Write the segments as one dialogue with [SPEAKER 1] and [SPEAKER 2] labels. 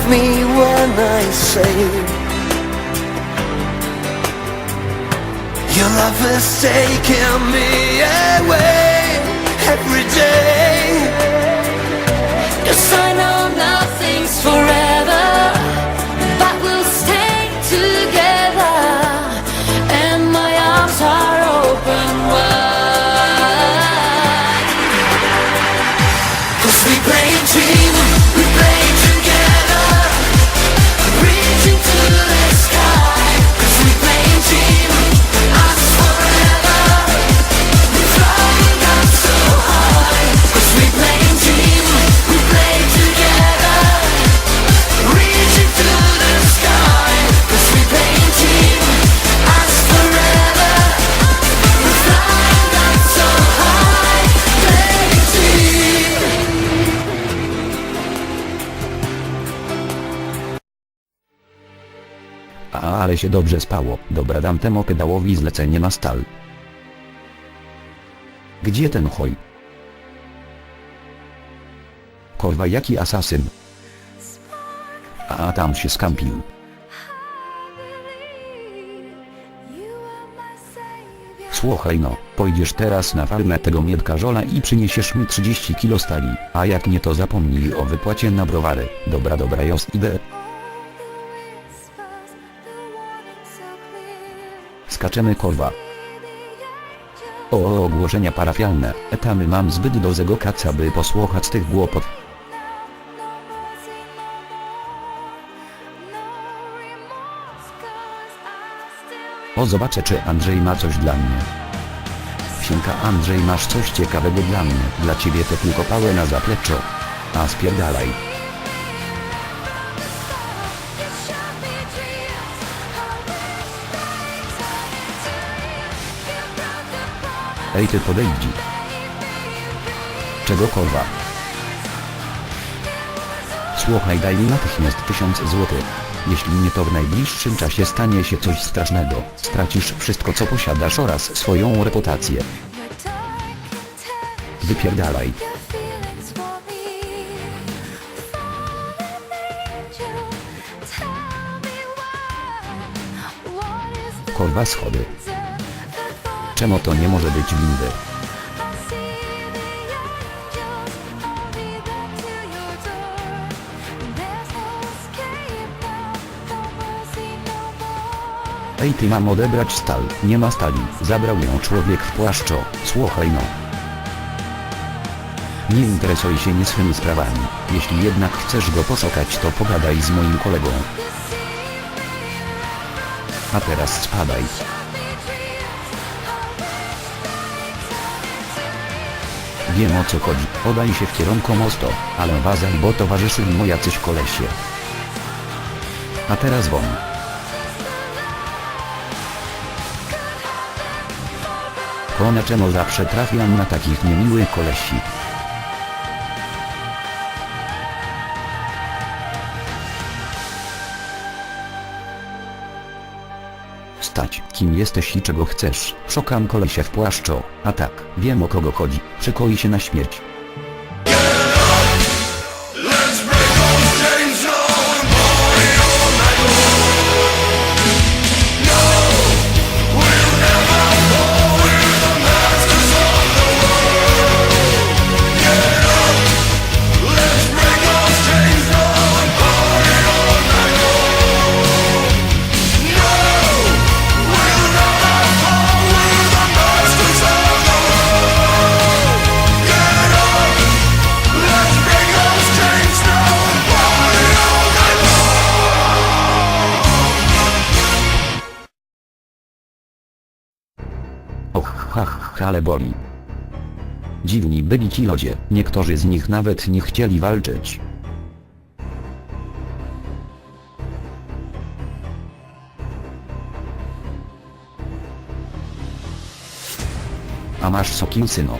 [SPEAKER 1] believe me when I say. Your love has taken me away every day.
[SPEAKER 2] Cause I know nothing's forever,
[SPEAKER 3] ale się dobrze spało. Dobra dam temu pedałowi zlecenie na stal. Gdzie ten hoj? Kurwa jaki asasyn? A tam się skampił. Słuchaj no, pójdziesz teraz na farmę tego Mietka Żola i przyniesiesz mi 30 kilo stali, a jak nie to zapomnij o wypłacie na browary. Dobra dobra już idę. Skaczemy korwa. O ogłoszenia parafialne, etamy mam zbyt dozego kaca by posłuchać tych głupot. O zobaczę czy Andrzej ma coś dla mnie. Sienka Andrzej masz coś ciekawego dla mnie, dla ciebie to tylko pałę na zapleczo. A spierdalaj. Ej ty podejdź. Czego korwa? Słuchaj daj mi natychmiast tysiąc złotych. Jeśli nie to w najbliższym czasie stanie się coś strasznego, stracisz wszystko co posiadasz oraz swoją reputację. Wypierdalaj. Korwa schody. Czemu to nie może być windy? Ej ty mam odebrać stal, nie ma stali, zabrał ją człowiek w płaszczo, słuchaj no. Nie interesuj się nie swymi sprawami, jeśli jednak chcesz go poszukać to pogadaj z moim kolegą. A teraz spadaj. Wiem o co chodzi, podaj się w kierunku mostu, ale uważaj bo towarzyszy mi jacyś kolesie. A teraz won. Kone czemu zawsze trafiam na takich niemiłych kolesi. Kim jesteś i czego chcesz? Szukam kolesia w płaszczu, a tak, wiem o kogo chodzi, szykoi się na śmierć. Ale boli. Dziwni byli ci ludzie, niektórzy z nich nawet nie chcieli walczyć. A masz sokin syno.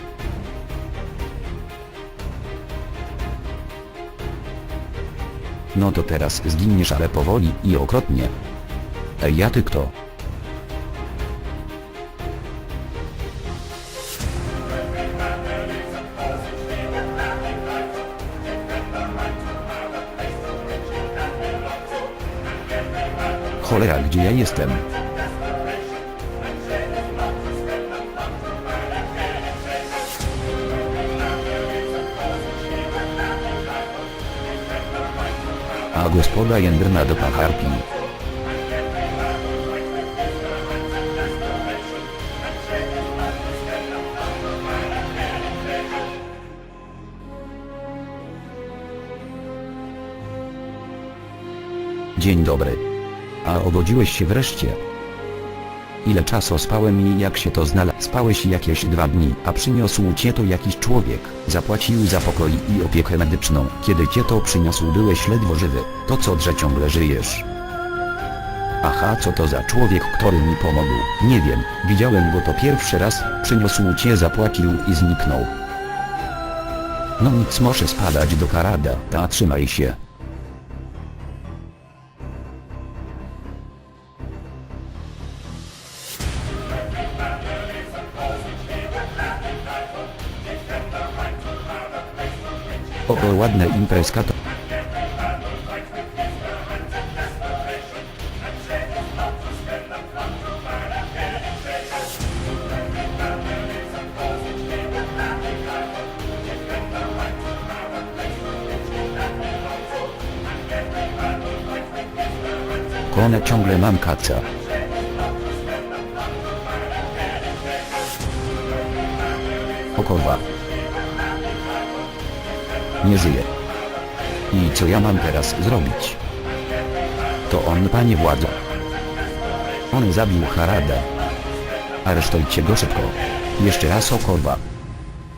[SPEAKER 3] No to teraz zginiesz ale powoli i okropnie. Ej ja ty kto? Cholera gdzie ja jestem? A gospoda jędrna do pacharki. Dzień dobry. A ogodziłeś się wreszcie? Ile czasu spałem i jak się to znalazł? Spałeś jakieś dwa dni, a przyniósł cię to jakiś człowiek. Zapłacił za pokój i opiekę medyczną. Kiedy cię to przyniósł byłeś ledwo żywy. To co drze ciągle żyjesz? Aha, co to za człowiek, który mi pomógł? Nie wiem, widziałem go to pierwszy raz, przyniósł cię, zapłacił i zniknął. No nic, może spadać do karada, ta trzymaj się. O, o ładna imprezka to... Kone ciągle mam kaca. O. Nie żyje. I co ja mam teraz zrobić? To on panie władzo. On zabił Harada. Aresztujcie go szybko. Jeszcze raz o korwa.